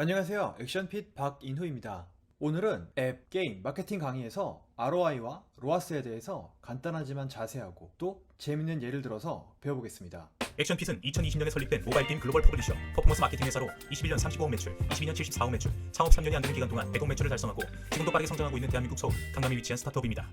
안녕하세요. 액션핏 박인호입니다. 오늘은 앱, 게임, 마케팅 강의에서 ROI와 로아스에 대해서 간단하지만 자세하고 또 재밌는 예를 들어서 배워보겠습니다. 액션핏은 2020년에 설립된 모바일 게임 글로벌 퍼블리셔, 퍼포먼스 마케팅 회사로 21년 35억 매출, 22년 74억 매출, 창업 3년이 안 되는 기간 동안 100억 매출을 달성하고 지금도 빠르게 성장하고 있는 대한민국 서울 강남에 위치한 스타트업입니다.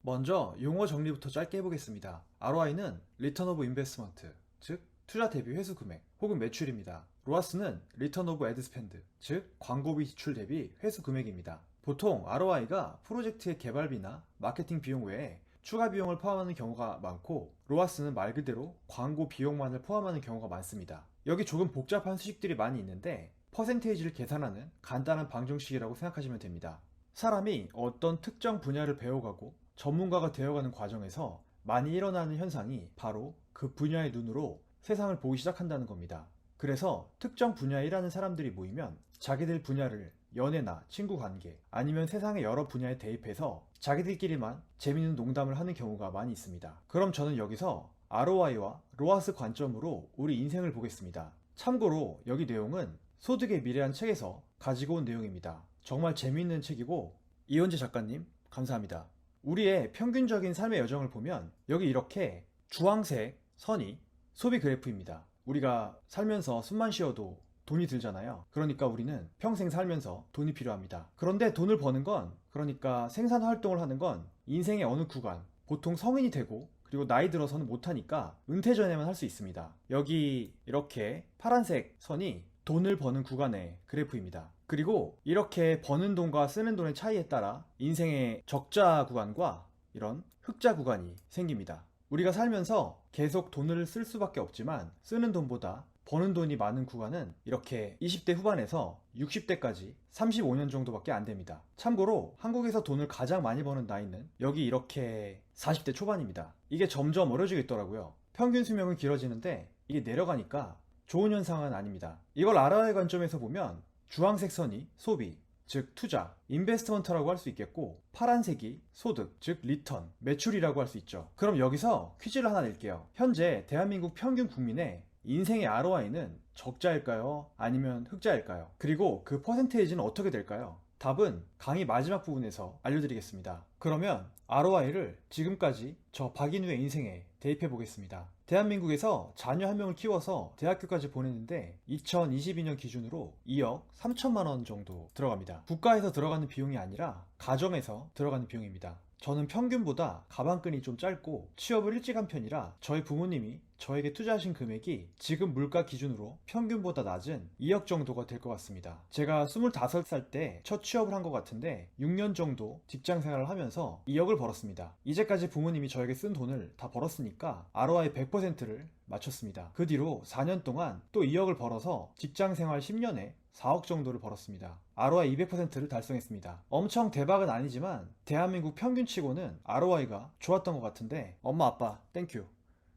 먼저 용어 정리부터 짧게 해보겠습니다. ROI는 Return of Investment, 즉 투자 대비 회수 금액 혹은 매출입니다. 로아스는 Return of Ad Spend, 즉 광고비 지출 대비 회수 금액입니다. 보통 ROI가 프로젝트의 개발비나 마케팅 비용 외에 추가 비용을 포함하는 경우가 많고 로아스는 말 그대로 광고 비용만을 포함하는 경우가 많습니다. 여기 조금 복잡한 수식들이 많이 있는데 퍼센테이지를 계산하는 간단한 방정식이라고 생각하시면 됩니다. 사람이 어떤 특정 분야를 배워가고 전문가가 되어가는 과정에서 많이 일어나는 현상이 바로 그 분야의 눈으로 세상을 보기 시작한다는 겁니다. 그래서 특정 분야에 일하는 사람들이 모이면 자기들 분야를 연애나 친구 관계 아니면 세상의 여러 분야에 대입해서 자기들끼리만 재밌는 농담을 하는 경우가 많이 있습니다. 그럼 저는 여기서 ROI와 로아스 관점으로 우리 인생을 보겠습니다. 참고로 여기 내용은 소득의 미래한 책에서 가지고 온 내용입니다. 정말 재미있는 책이고 이현재 작가님 감사합니다. 우리의 평균적인 삶의 여정을 보면 여기 이렇게 주황색 선이 소비 그래프입니다. 우리가 살면서 숨만 쉬어도 돈이 들잖아요. 그러니까 우리는 평생 살면서 돈이 필요합니다. 그런데 돈을 버는 건 그러니까 생산 활동을 하는 건 인생의 어느 구간 보통 성인이 되고 그리고 나이 들어서는 못하니까 은퇴 전에만 할 수 있습니다. 여기 이렇게 파란색 선이 돈을 버는 구간의 그래프입니다. 그리고 이렇게 버는 돈과 쓰는 돈의 차이에 따라 인생의 적자 구간과 이런 흑자 구간이 생깁니다. 우리가 살면서 계속 돈을 쓸 수밖에 없지만 쓰는 돈보다 버는 돈이 많은 구간은 이렇게 20대 후반에서 60대까지 35년 정도밖에 안 됩니다. 참고로 한국에서 돈을 가장 많이 버는 나이는 여기 이렇게 40대 초반입니다. 이게 점점 어려지고 있더라고요. 평균 수명은 길어지는데 이게 내려가니까 좋은 현상은 아닙니다. 이걸 알아야 할 관점에서 보면 주황색 선이 소비, 즉 투자, 인베스트먼트라고 할 수 있겠고 파란색이 소득, 즉 리턴, 매출이라고 할 수 있죠. 그럼 여기서 퀴즈를 하나 낼게요. 현재 대한민국 평균 국민의 인생의 ROI는 적자일까요? 아니면 흑자일까요? 그리고 그 퍼센테이지는 어떻게 될까요? 답은 강의 마지막 부분에서 알려드리겠습니다. 그러면 ROI를 지금까지 저 박인우의 인생에 대입해 보겠습니다. 대한민국에서 자녀 한 명을 키워서 대학교까지 보냈는데 2022년 기준으로 2억 3천만 원 정도 들어갑니다. 국가에서 들어가는 비용이 아니라 가정에서 들어가는 비용입니다. 저는 평균보다 가방끈이 좀 짧고 취업을 일찍 한 편이라 저희 부모님이 저에게 투자하신 금액이 지금 물가 기준으로 평균보다 낮은 2억 정도가 될 것 같습니다. 제가 25살 때 첫 취업을 한 것 같은데 6년 정도 직장 생활을 하면서 2억을 벌었습니다. 이제까지 부모님이 저에게 쓴 돈을 다 벌었으니까 ROI 100%를 맞췄습니다. 그 뒤로 4년 동안 또 2억을 벌어서 직장 생활 10년에 4억 정도를 벌었습니다. ROI 200%를 달성했습니다. 엄청 대박은 아니지만 대한민국 평균치고는 ROI가 좋았던 것 같은데 엄마 아빠 땡큐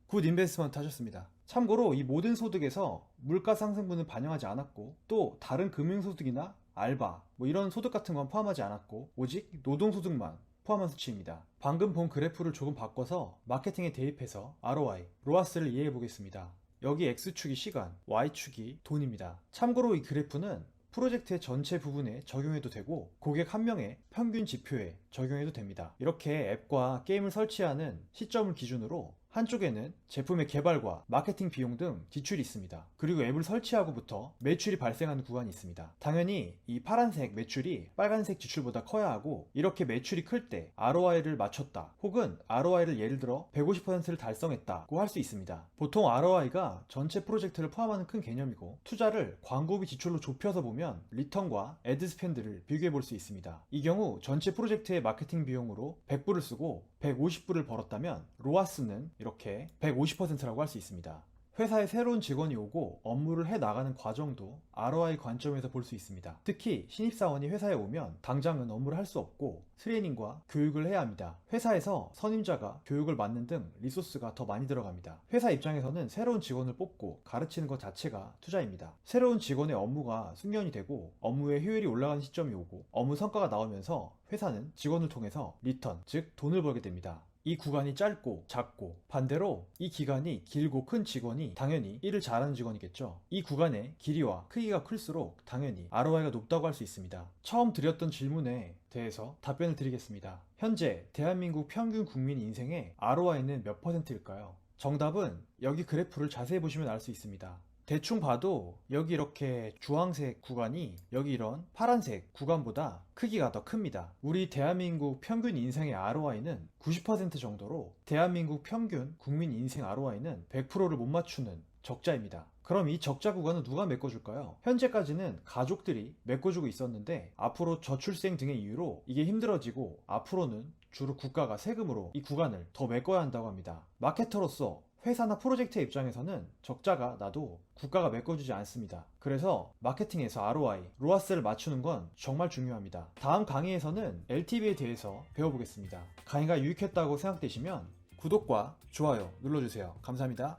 굿 인베스트먼트 하셨습니다. 참고로 이 모든 소득에서 물가 상승분은 반영하지 않았고 또 다른 금융소득이나 알바 뭐 이런 소득 같은 건 포함하지 않았고 오직 노동소득만 포함한 수치입니다. 방금 본 그래프를 조금 바꿔서 마케팅에 대입해서 ROI, 로아스를 이해해 보겠습니다. 여기 X축이 시간, Y축이 돈입니다. 참고로 이 그래프는 프로젝트의 전체 부분에 적용해도 되고 고객 한 명의 평균 지표에 적용해도 됩니다. 이렇게 앱과 게임을 설치하는 시점을 기준으로 한쪽에는 제품의 개발과 마케팅 비용 등 지출이 있습니다. 그리고 앱을 설치하고부터 매출이 발생하는 구간이 있습니다. 당연히 이 파란색 매출이 빨간색 지출보다 커야 하고 이렇게 매출이 클 때 ROI를 맞췄다 혹은 ROI를 예를 들어 150%를 달성했다고 할 수 있습니다. 보통 ROI가 전체 프로젝트를 포함하는 큰 개념이고 투자를 광고비 지출로 좁혀서 보면 리턴과 애드 스펜드를 비교해 볼 수 있습니다. 이 경우 전체 프로젝트의 마케팅 비용으로 100불을 쓰고 150불을 벌었다면 로아스는 이렇게 150%라고 할 수 있습니다. 회사에 새로운 직원이 오고 업무를 해 나가는 과정도 ROI 관점에서 볼 수 있습니다. 특히 신입사원이 회사에 오면 당장은 업무를 할 수 없고 트레이닝과 교육을 해야 합니다. 회사에서 선임자가 교육을 맡는 등 리소스가 더 많이 들어갑니다. 회사 입장에서는 새로운 직원을 뽑고 가르치는 것 자체가 투자입니다. 새로운 직원의 업무가 숙련이 되고 업무의 효율이 올라가는 시점이 오고 업무 성과가 나오면서 회사는 직원을 통해서 리턴, 즉 돈을 벌게 됩니다. 이 구간이 짧고 작고 반대로 이 기간이 길고 큰 직원이 당연히 일을 잘하는 직원이겠죠. 이 구간의 길이와 크기가 클수록 당연히 ROI가 높다고 할 수 있습니다. 처음 드렸던 질문에 대해서 답변을 드리겠습니다. 현재 대한민국 평균 국민 인생의 ROI는 몇 퍼센트일까요? 정답은 여기 그래프를 자세히 보시면 알 수 있습니다. 대충 봐도 여기 이렇게 주황색 구간이 여기 이런 파란색 구간보다 크기가 더 큽니다. 우리 대한민국 평균 인생의 ROI는 90% 정도로 대한민국 평균 국민 인생 ROI는 100%를 못 맞추는 적자입니다. 그럼 이 적자 구간은 누가 메꿔줄까요? 현재까지는 가족들이 메꿔주고 있었는데 앞으로 저출생 등의 이유로 이게 힘들어지고 앞으로는 주로 국가가 세금으로 이 구간을 더 메꿔야 한다고 합니다. 마케터로서 회사나 프로젝트의 입장에서는 적자가 나도 국가가 메꿔주지 않습니다. 그래서 마케팅에서 ROI, 로아스를 맞추는 건 정말 중요합니다. 다음 강의에서는 LTV에 대해서 배워보겠습니다. 강의가 유익했다고 생각되시면 구독과 좋아요 눌러주세요. 감사합니다.